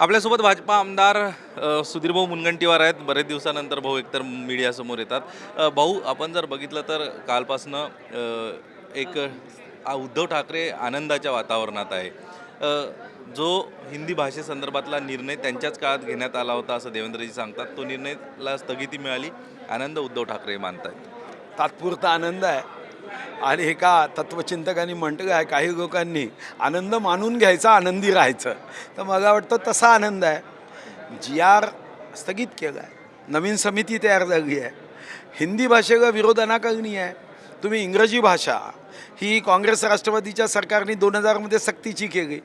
आपल्यासोबत भाजपा आमदार सुधीरभाऊ मुनगंटीवार आहेत. बरेच दिवसानंतर भाऊ एकतर मीडियासमोर येतात. भाऊ आपण जर बघितलं तर कालपासनं एक उद्धव ठाकरे आनंदाच्या वातावरणात आहे. जो हिंदी भाषेसंदर्भातला निर्णय त्यांच्याच काळात घेण्यात आला होता असं देवेंद्रजी सांगतात. तो निर्णयला स्थगिती मिळाली. आनंद उद्धव ठाकरे मानतायत. तात्पुरता आनंद आहे. आणि एका तत्वचिंतकांनी म्हटलं आहे काही लोकांनी आनंद मानून घ्यायचा आनंदी राहायचं. तर मला वाटतं तसा आनंद आहे. जी आर स्थगित केला आहे नवीन समिती तयार झाली आहे. हिंदी भाषेला विरोध अनाकलनीय आहे? तुम्ही इंग्रजी भाषा ही काँग्रेस राष्ट्रवादीच्या सरकारने दोन हजारमध्ये सक्तीची केली.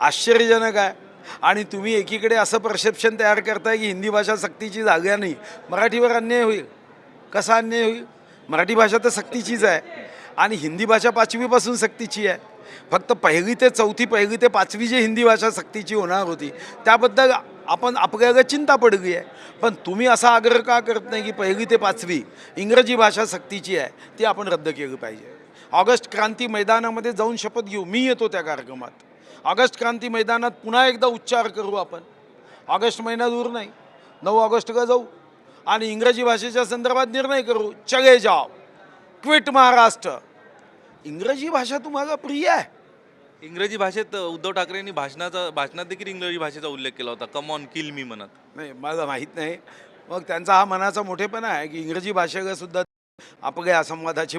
आश्चर्यजनक आहे. आणि तुम्ही एकीकडे असं परसेप्शन तयार करताय की हिंदी भाषा सक्तीची जागा नाही. मराठीवर अन्याय होईल. कसा अन्याय होईल? मराठी भाषा तर सक्तीचीच आहे. आणि हिंदी भाषा पाचवीपासून सक्तीची आहे. फक्त पहिली ते चौथी पहिली ते पाचवी जी हिंदी भाषा सक्तीची होणार होती त्याबद्दल आपण आपल्याला चिंता पडली आहे. पण तुम्ही असा आग्रह का करत नाही की पहिली ते पाचवी इंग्रजी भाषा सक्तीची आहे ती आपण रद्द केली पाहिजे? ऑगस्ट क्रांती मैदानामध्ये जाऊन शपथ घेऊ. मी येतो त्या कार्यक्रमात. ऑगस्ट क्रांती मैदानात पुन्हा एकदा उच्चार करू आपण. ऑगस्ट महिना दूर नाही. नऊ ऑगस्टला जाऊ. आणि इंग्रजी भाषेच्या संदर्भात निर्णय करू. चले जाव. क्विट महाराष्ट्र. इंग्रजी भाषा तुम्हाला प्रिय आहे. इंग्रजी भाषेत उद्धव ठाकरेंनी भाषणाचा भाषणात देखील इंग्रजी भाषेचा उल्लेख केला होता. कम ऑन किल मी म्हणत. नाही मला माहीत नाही. मग त्यांचा हा मनाचा मोठेपणा आहे की इंग्रजी भाषेला सुद्धा आपल्या संवादाची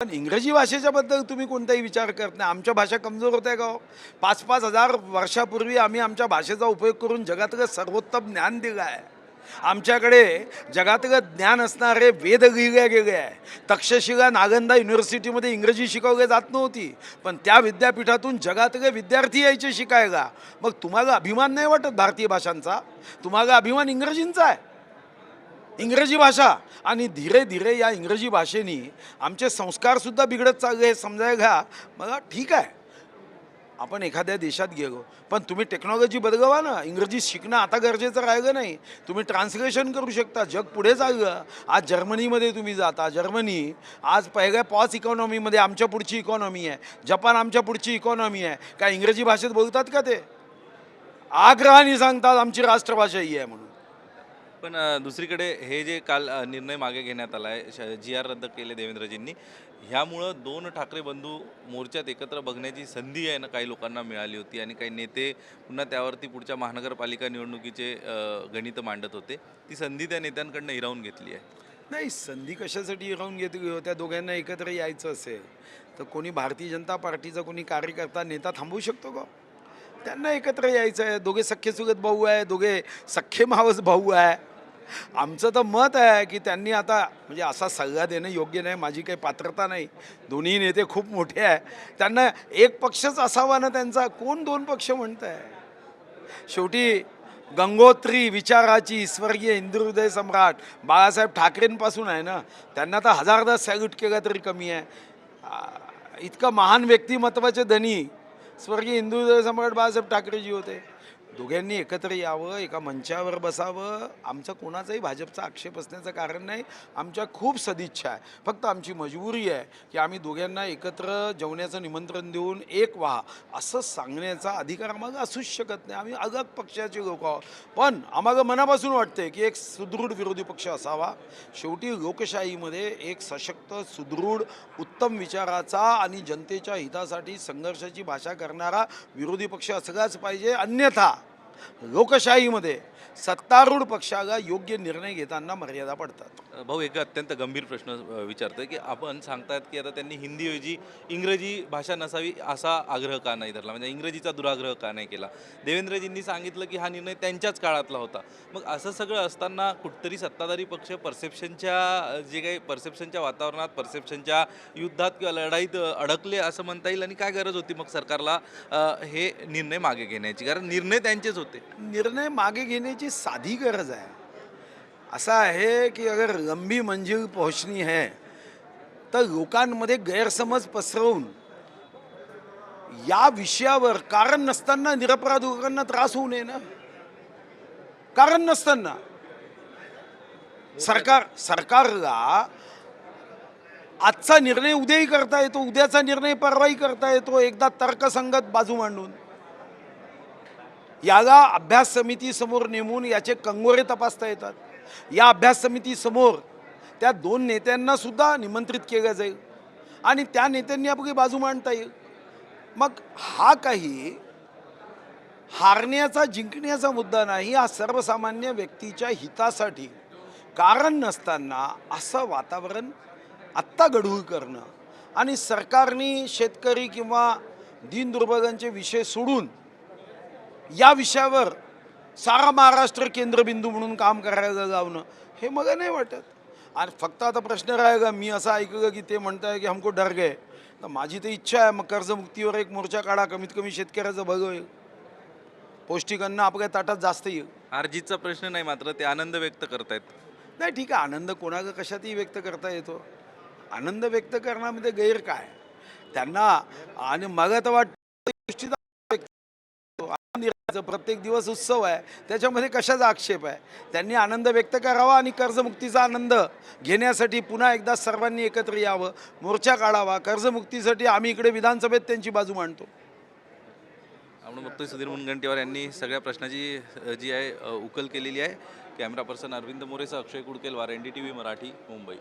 पण इंग्रजी भाषेच्या बद्दल तुम्ही कोणताही विचार करत नाही. आमच्या भाषा कमजोर होत्या का हो? पाच पाच हजार वर्षापूर्वी आम्ही आमच्या भाषेचा उपयोग करून जगातलं सर्वोत्तम ज्ञान दिलं आहे. आमच्याकडे जगातलं ज्ञान असणारे वेद लिहिले गेले आहे. तक्षशिला नागंदा युनिव्हर्सिटीमध्ये इंग्रजी शिकवली जात नव्हती. पण त्या विद्यापीठातून जगातले विद्यार्थी यायचे शिकायला. मग तुम्हाला अभिमान नाही वाटत भारतीय भाषांचा? तुम्हाला अभिमान इंग्रजींचा आहे? इंग्रजी भाषा. आणि धीरे धीरे या इंग्रजी भाषेने आमचे संस्कारसुद्धा बिघडत चालले हे समजायला. घ्या मला ठीक आहे. आपण एखाद्या देशात गेलो पण तुम्ही टेक्नॉलॉजी बदलवा ना. इंग्रजी शिकणं आता गरजेचं राहिलं नाही? तुम्ही ट्रान्सलेशन करू शकता. जग पुढे चाललं. आज जर्मनीमध्ये तुम्ही जाता. जर्मनी आज पहिल्या पॉस इकॉनॉमीमध्ये आमच्या पुढची इकॉनॉमी आहे. जपान आमच्या पुढची इकॉनॉमी आहे. काय इंग्रजी भाषेत बोलतात का ते? आग्रहाने सांगतात आमची राष्ट्रभाषा ही आहे म्हणून. पण दुसरीकडे हे जे काल निर्णय मागे घेण्यात आला आहे जी आर रद्द केले देवेंद्रजींनी ह्यामुळं दोन ठाकरे बंधू मोर्चात एकत्र बघण्याची संधी आहे ना काही लोकांना मिळाली होती आणि काही नेते पुन्हा त्यावरती पुढच्या महानगरपालिका निवडणुकीचे गणित गणितं मांडत होते. ती संधी त्या नेत्यांकडनं हिरावून घेतली आहे. नाही संधी कशासाठी हिरावून घेतली हो त्या दोघांना एकत्र यायचं असेल तर कोणी भारतीय जनता पार्टीचा कोणी कार्यकर्ता नेता थांबवू शकतो का? त्यांना एकत्र यायचं आहे. दोघे सख्खे सुगत भाऊ आहे दोघे सख्खे मावस भाऊ आहे. आमचं तर मत आहे की त्यांनी आता म्हणजे असा सल्ला देणं योग्य नाही माझी काही पात्रता नाही. दोन्ही नेते खूप मोठे आहे. त्यांना एक पक्षच असावा ना त्यांचा. कोण दोन पक्ष म्हणत आहे शेवटी गंगोत्री विचाराची स्वर्गीय हिंदुहृदय सम्राट बाळासाहेब ठाकरेंपासून आहे ना. त्यांना तर हजारदा सॅल्यूट केला तरी कमी आहे. इतकं महान व्यक्तिमत्वाचे धनी स्वर्गीय हिंदू सम्राट बाळासाहेब ठाकरेजी होते. दोघांनी एकत्र यावं एका मंचावर बसावं. आमचा कोणाचाही भाजपचा आक्षेप असण्याचं कारण नाही. आमच्या खूप सदिच्छा आहे. फक्त आमची मजबुरी आहे की आम्ही दोघांना एकत्र जेवण्याचं निमंत्रण देऊन एक व्हा. असं सांगण्याचा अधिकार आम्हाला असूच शकत नाही. आम्ही अलग पक्षाचे लोक आहोत. पण आम्हाला मनापासून वाटते की एक सुदृढ विरोधी पक्ष असावा. शेवटी लोकशाहीमध्ये एक सशक्त सुदृढ उत्तम विचाराचा आणि जनतेच्या हितासाठी संघर्षाची भाषा करणारा विरोधी पक्ष असलाच पाहिजे. अन्यथा लोकशाहीमध्ये सत्तारूढ पक्षाला योग्य निर्णय घेताना मर्यादा पडतात. भाऊ एक अत्यंत गंभीर प्रश्न विचारतोय की आपण सांगतायत की आता त्यांनी हिंदीऐवजी इंग्रजी भाषा नसावी असा आग्रह का नाही धरला? म्हणजे इंग्रजीचा दुराग्रह का नाही केला? देवेंद्रजींनी सांगितलं की हा निर्णय त्यांच्याच काळातला होता. मग असं सगळं असताना कुठतरी सत्ताधारी पक्ष परसेप्शनच्या जे काही परसेप्शनच्या वातावरणात परसेप्शनच्या युद्धात किंवा लढाईत अडकले असं म्हणता येईल आणि काय गरज होती मग सरकारला हे निर्णय मागे घेण्याची? कारण निर्णय त्यांचेच होते. निर्णय मागे घेण्याची साधी गरज आहे. असं आहे की अगर लंबी मंजिल पोहोचणी है तर लोकांमध्ये गैरसमज पसरवून या विषयावर कारण नसताना निरपराध लोकांना त्रास होऊ नये ना? कारण नसताना. सरकार सरकारला आजचा निर्णय उद्याही करता येतो उद्याचा निर्णय परवाही करता येतो एकदा तर्कसंगत बाजू मांडून. याला अभ्यास समितीसमोर नेमून याचे कंगोरे तपासता येतात. या अभ्यास समितीसमोर त्या दोन नेत्यांना सुद्धा निमंत्रित केलं जाईल. आणि त्या नेत्यांनी आपली बाजू मांडता येईल. मग हा काही हारण्याचा जिंकण्याचा मुद्दा नाही हा सर्वसामान्य व्यक्तीच्या हितासाठी. कारण नसताना असं वातावरण आत्ता गढूळ करणं आणि सरकारने शेतकरी किंवा दीनदुर्बगांचे विषय सोडून या विषयावर सारा महाराष्ट्र केंद्रबिंदू म्हणून काम करायला लावणं हे मला नाही वाटत. आणि फक्त आता प्रश्न राहिला मी असं ऐकलं की ते म्हणताय की हमको डर गए. तर माझी तर इच्छा आहे मग कर्जमुक्तीवर एक मोर्चा काढा कमीत कमी शेतकऱ्याचं भलं होईल पौष्टिक अन्न आपल्या ताटात जास्त येईल. हारजीतचा प्रश्न नाही मात्र ते आनंद व्यक्त करतायत. नाही ठीक आहे आनंद कोणाला कशातही व्यक्त करता येतो. आनंद व्यक्त करण्यामध्ये गैर काय? त्यांना आणि मला तर वाटतं प्रत्येक दिवस उत्सव आहे. त्याच्यामध्ये कशाचा आक्षेप आहे? त्यांनी आनंद व्यक्त करावा आणि कर्जमुक्तीचा आनंद घेण्यासाठी पुन्हा एकदा सर्वांनी एकत्र यावं. मोर्चा काढावा. कर्जमुक्तीसाठी आम्ही इकडे विधानसभेत त्यांची बाजू मांडतो. आपण बघतोय सुधीर मुनगंटीवार यांनी सगळ्या प्रश्नाची जी आहे उकल केलेली आहे. Camera person Arvind मोरेचा Akshay Kudkelwar N D T V Marathi Mumbai.